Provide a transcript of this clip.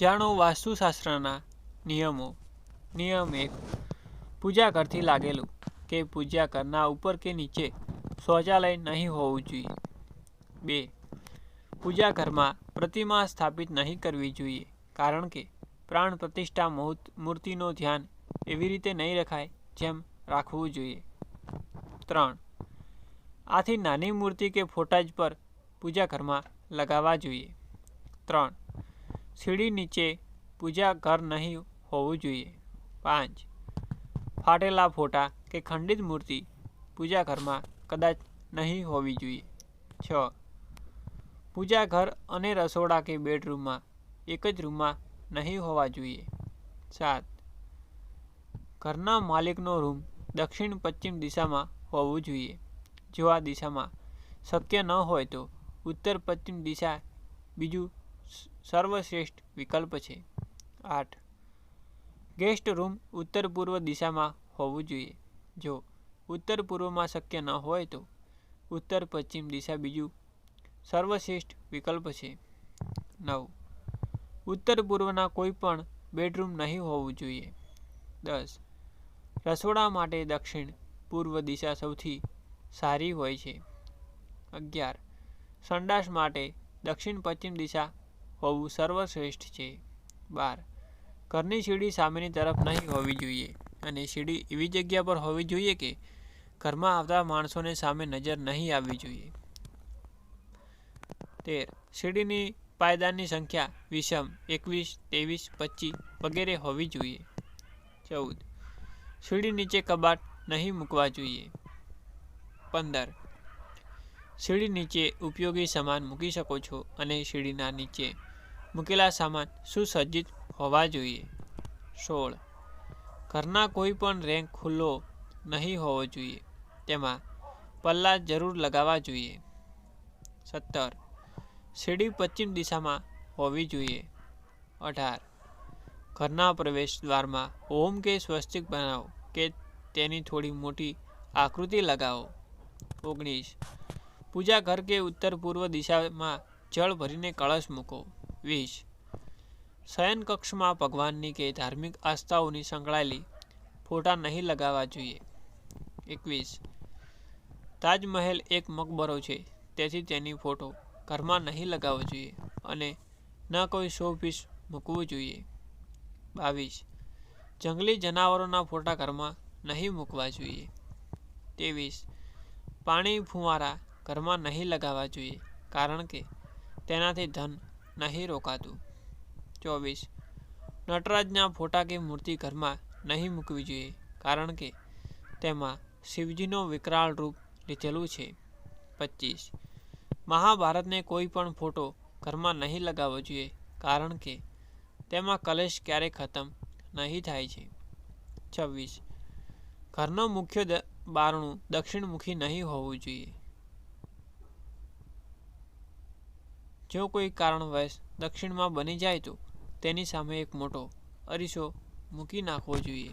જાણો વાસ્તુશાસ્ત્રના નિયમો. નિયમ એક, પૂજા ઘરથી લાગેલું કે પૂજા ઘરના ઉપર કે નીચે શૌચાલય નહીં હોવું જોઈએ. બે, પૂજા ઘરમાં પ્રતિમા સ્થાપિત નહીં કરવી જોઈએ કારણ કે પ્રાણ પ્રતિષ્ઠા મૂર્ત, મૂર્તિનો ધ્યાન એવી રીતે નહીં રખાય જેમ રાખવું જોઈએ. ત્રણ, આથી નાની મૂર્તિ કે ફોટા જ પર પૂજા ઘરમાં લગાવવા જોઈએ. ત્રણ સીડી નીચે પૂજા ઘર નહીં હોવું જોઈએ. પાંચ. ફાટેલા ફોટા કે ખંડિત મૂર્તિ પૂજા ઘરમાં કદાચ નહીં હોવી જોઈએ. છ. પૂજા ઘર અને રસોડા કે બેડરૂમમાં એક જ રૂમમાં નહીં હોવા જોઈએ. સાત. ઘરના માલિકનો રૂમ દક્ષિણ પશ્ચિમ દિશામાં હોવું જોઈએ. જો આ દિશામાં શક્ય ન હોય તો ઉત્તર પશ્ચિમ દિશા બીજું સર્વશ્રેષ્ઠ વિકલ્પ છે. આઠ. ગેસ્ટ રૂમ ઉત્તર પૂર્વ દિશામાં હોવું જોઈએ. જો ઉત્તર પૂર્વમાં શક્ય ન હોય તો ઉત્તર પશ્ચિમ દિશા બીજું સર્વશ્રેષ્ઠ વિકલ્પ છે. નવ. ઉત્તર પૂર્વના કોઈ પણ બેડરૂમ નહીં હોવું જોઈએ. દસ. રસોડા માટે દક્ષિણ પૂર્વ દિશા સૌથી સારી હોય છે. અગિયાર. સંડાસ માટે દક્ષિણ પશ્ચિમ દિશા હોવું સર્વશ્રેષ્ઠ છે. બાર. ઘરની સીડી સામેની તરફ નહીં હોવી જોઈએ. અને સીડી એવી જગ્યા પર હોવી જોઈએ કે ઘરમાં આવતા માણસોને સામે નજર નહીં આવવી જોઈએ. તેર. સીડીની પાયદાનની સંખ્યા વિષમ એકવીસ, ત્રેવીસ, પચીસ વગેરે હોવી જોઈએ. ચૌદ. સીડી નીચે કબાટ નહીં મૂકવા જોઈએ. પંદર. સીડી નીચે ઉપયોગી સામાન મૂકી શકો છો અને સીડીના નીચે મૂકેલા સામાન સુસજ્જિત હોવા જોઈએ. સોળ. ઘરના કોઈ પણ રેન્ક ખુલ્લો નહીં હોવો જોઈએ. તેમાં પલ્લા જરૂર લગાવવા જોઈએ. સત્તર. સીડી પશ્ચિમ દિશામાં હોવી જોઈએ. અઢાર. ઘરના પ્રવેશ દ્વારમાં ઓમ કે સ્વસ્તિક બનાવો કે તેની થોડી મોટી આકૃતિ લગાવો. ઓગણીસ. પૂજા ઘર કે ઉત્તર પૂર્વ દિશામાં જળ ભરીને કળશ મૂકો. વીસ શયનકક્ષમાં ભગવાનની કે ધાર્મિક આસ્થાઓની સંકળાયેલી ફોટા નહીં લગાવવા જોઈએ. એકવીસ. તાજમહેલ એક મકબરો છે, તેથી તેની ફોટો ઘરમાં નહીં લગાવવો જોઈએ અને ન કોઈ શો પીસ મૂકવું જોઈએ. બાવીસ. જંગલી જનાવરોના ફોટા ઘરમાં નહીં મૂકવા જોઈએ. ત્રેવીસ. પાણી ફુવારા ઘરમાં નહીં લગાવવા જોઈએ, કારણ કે તેનાથી ધન નહીં રોકાતું. ચોવીસ. નટરાજના ફોટા કે મૂર્તિ ઘરમાં નહીં મૂકવી જોઈએ, કારણ કે તેમાં શિવજીનો વિકરાળ રૂપ લીધેલું છે. પચીસ. મહાભારતને કોઈ પણ ફોટો ઘરમાં નહીં લગાવવો જોઈએ, કારણ કે તેમાં કલેશ ક્યારેય ખતમ નહીં થાય છે. છવ્વીસ. ઘરનો મુખ્ય બારણું દક્ષિણમુખી નહીં હોવું જોઈએ. જો કોઈ કારણવશ દક્ષિણમાં બની જાય તો તેની સામે એક મોટો અરીસો મૂકી નાખવો જોઈએ.